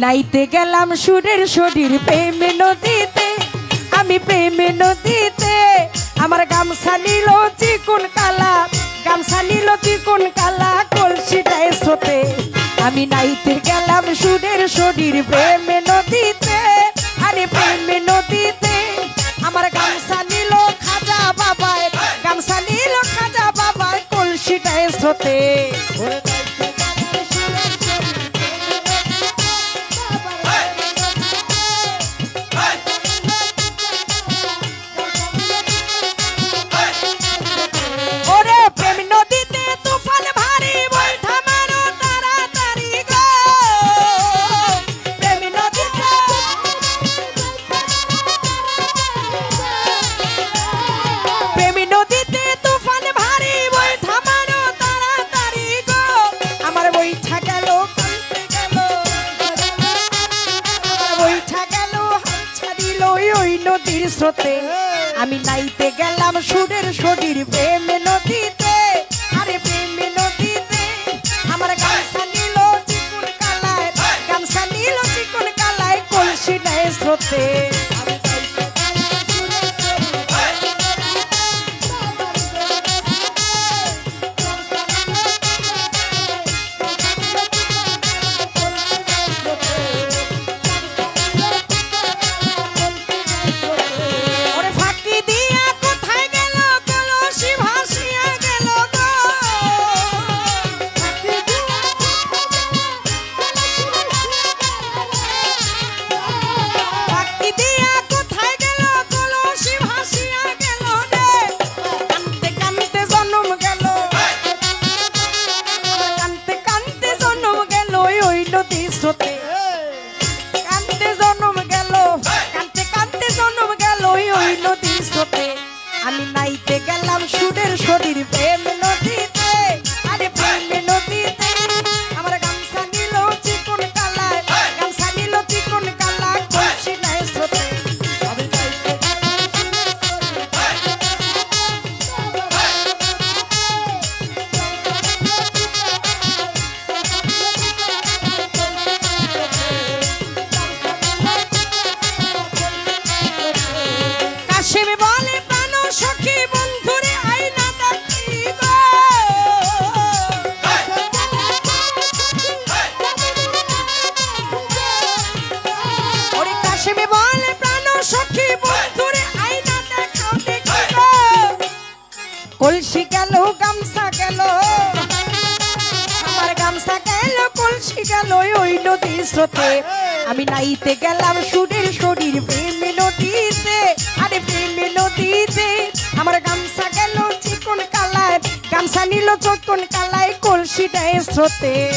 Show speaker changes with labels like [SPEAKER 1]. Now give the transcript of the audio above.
[SPEAKER 1] নাইতে গেলাম সুরের শরীর প্রেমে নদীতে, আমি প্রেমে নদীতে। আমার গামছা নিল চিকুন কালা, গামছা নিল চিকুন কালা কলসিটায় স্রোতে। আমি নাইতে গেলাম সুরের শরীর প্রেমে নদীতে, আরে প্রেমে নদীতে। আমার গামছা নিল খাজা বাবায়, গামছা নিল খাজা বাবায় কলসিটায় স্রোতে। নদীর স্রোতে। আমি নাইতে গেলাম সুরের শরীর প্রেম নদীতে। আরে প্রেম নদীতে। আমার গামছা নিল চিকুন কালায়, গামছা নিল চিকুন কালায় কলসি নেয় স্রোতে। নদীর স্রোতে আমি নাইতে গেলাম সুরের ওরে বলে প্রাণ সখী বন্ধুরে আইনা দেখাও দেখি। কলসি গেল গামছা গেল। আমার গামছা গেল কলসি গেল ওই নদীর স্রোতে। আমি নাইতে গেলাম সুরের শরীর প্রেম নদীতে। আরে প্রেম নদীতে। আমার গামছা গেল চিকন কালায়। গামছা নিল চকন কালায় কলসিটায় স্রোতে।